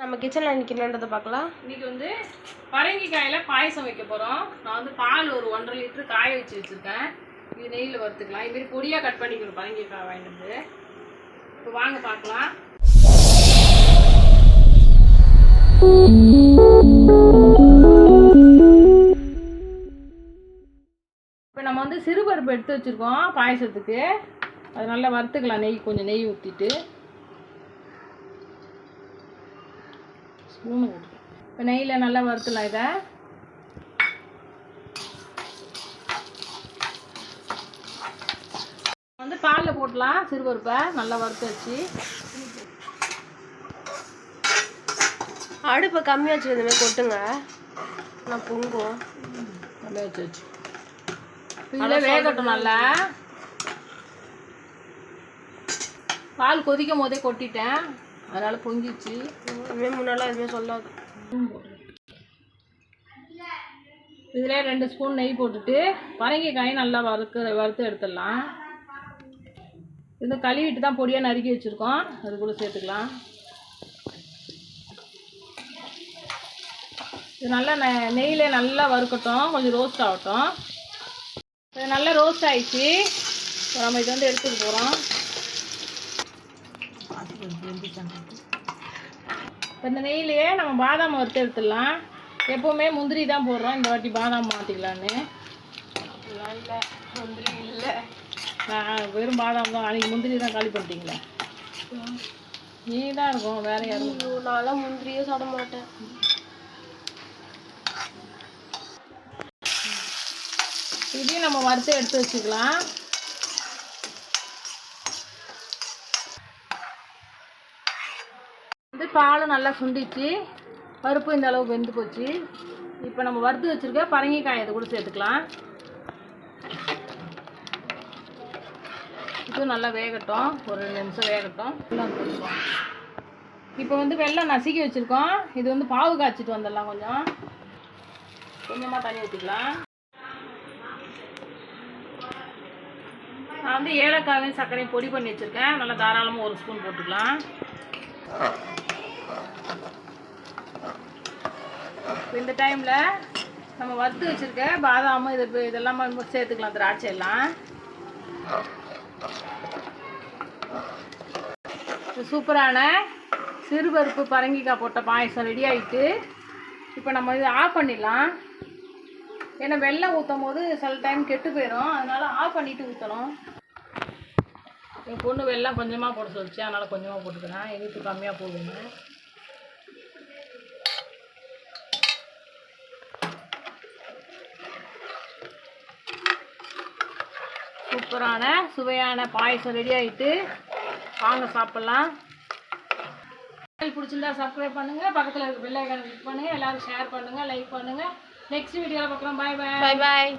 நம்ம கிச்சனில் இன்னைக்கு என்னன்றதை பார்க்கலாம். இன்னைக்கு வந்து பரங்கிக்காயில் பாயசம் வைக்க போகிறோம் நான் வந்து பால் ஒரு ஒன்றரை லிட்டர் காய வச்சு வச்சுருக்கேன். இது நெய்யில் வறுத்துக்கலாம். இது மாதிரி பொடியாக கட் பண்ணிக்கணும் பரங்கிக்காய் வாங்கிட்டு வந்து. இப்போ வாங்க பார்க்கலாம். இப்போ நம்ம வந்து சிறுபருப்பு எடுத்து வச்சுருக்கோம் பாயசத்துக்கு. அது நல்லா வறுத்துக்கலாம் நெய் கொஞ்சம் நெய் ஊற்றிட்டு இப்போ நெய்யில் நல்லா வறுத்துலாம் இதை. வந்து பாலில் போட்டலாம் சிறுபருப்பை நல்லா வறுத்து வச்சு. அடுப்பை கம்மியாக வச்சு மாதிரி கொட்டுங்க. நான் பொங்கும். நல்லா வச்சு வச்சு. இதில் வேகட்டும் நல்லா. பால் கொதிக்கும் போதே கொட்டிட்டேன். அதனால பொங்கிச்சு. இனிமேல் முன்னாலாம் எதுவுமே சொல்லாது. இதில் ரெண்டு ஸ்பூன் நெய் போட்டுட்டு பரங்கிக்காயும் நல்லா வறுக்க வறுத்து எடுத்துடலாம். இது கழுவிட்டு தான் பொடியாக நறுக்கி வச்சுருக்கோம். அது கூட சேர்த்துக்கலாம். இது நல்லா நெ நெய்யிலே நல்லா வறுக்கட்டும். கொஞ்சம் ரோஸ்ட் ஆகட்டும். இது நல்லா ரோஸ்ட் ஆயிடுச்சு. இப்போ நம்ம இது வந்து எடுத்துக்க போகிறோம் இப்போ இந்த நெய்யிலேயே நம்ம பாதாம் வறுத்து எடுத்துடலாம். எப்போவுமே முந்திரி தான் போடுறோம். இந்த வாட்டி பாதாம் மாற்றிக்கலான்னு இல்லை முந்திரி இல்லை. நான் வெறும் பாதாம் தான். அன்றைக்கி முந்திரி தான் காலி பண்ணிட்டீங்களே. நீ தான் இருக்கும் வேற யாரும் நான்லாம் முந்திரியே சாப்பிட மாட்டேன். இதையும் நம்ம வறுத்து எடுத்து வச்சுக்கலாம். வந்து பாலும் நல்லா சுண்டிச்சு பருப்பு இந்த அளவுக்கு வெந்து போச்சு. இப்போ நம்ம வறுத்து வச்சுருக்க பரங்கிக்காய் இதை கூட சேர்த்துக்கலாம். இதுவும் நல்லா வேகட்டும். ஒரு ரெண்டு நிமிஷம் வேகட்டும். இப்போ வந்து வெள்ளம் நசுக்கி வச்சுருக்கோம். இது வந்து பாவு காய்ச்சிட்டு வந்துடலாம் கொஞ்சம். கொஞ்சமாக தண்ணி ஊற்றிக்கலாம் நான் வந்து ஏலக்காயும் சர்க்கரையும் பொடி பண்ணி வச்சுருக்கேன். நல்லா தாராளமாக ஒரு ஸ்பூன் போட்டுக்கலாம். இந்த டைமில் நம்ம வறுத்து வச்சுருக்க பாதாம் இது இதெல்லாம் சேர்த்துக்கலாம் திராட்சை எல்லாம். இது சூப்பரான சிறுபருப்பு பரங்கிக்காய் போட்ட பாயசம் ரெடி ஆகிட்டு இப்போ நம்ம இதை ஆஃப் பண்ணிடலாம். ஏன்னா வெள்ளம் ஊற்றும் போது சில டைம் கெட்டு போயிடும் அதனால் ஆஃப் பண்ணிட்டு ஊற்றணும் என் பொண்ணு வெள்ளம் கொஞ்சமாக போட சொல்லிச்சு. அதனால் கொஞ்சமாக போட்டுக்கிறேன். எங்களுக்கு கம்மியாக போடுவேன் சூப்பரான சுவையான பாயசம் ரெடி ஆகிட்டு வாங்க சாப்பிட்லாம். பிடிச்சிருந்தா சப்ஸ்கிரைப் பண்ணுங்கள் பக்கத்தில் இருக்க பெல் கிளிக் பண்ணுங்கள் எல்லாரும் ஷேர் பண்ணுங்கள் லைக் பண்ணுங்கள் நெக்ஸ்ட் வீடியோவில் பார்க்குறோம். பாய் பாய் பாய் பாய்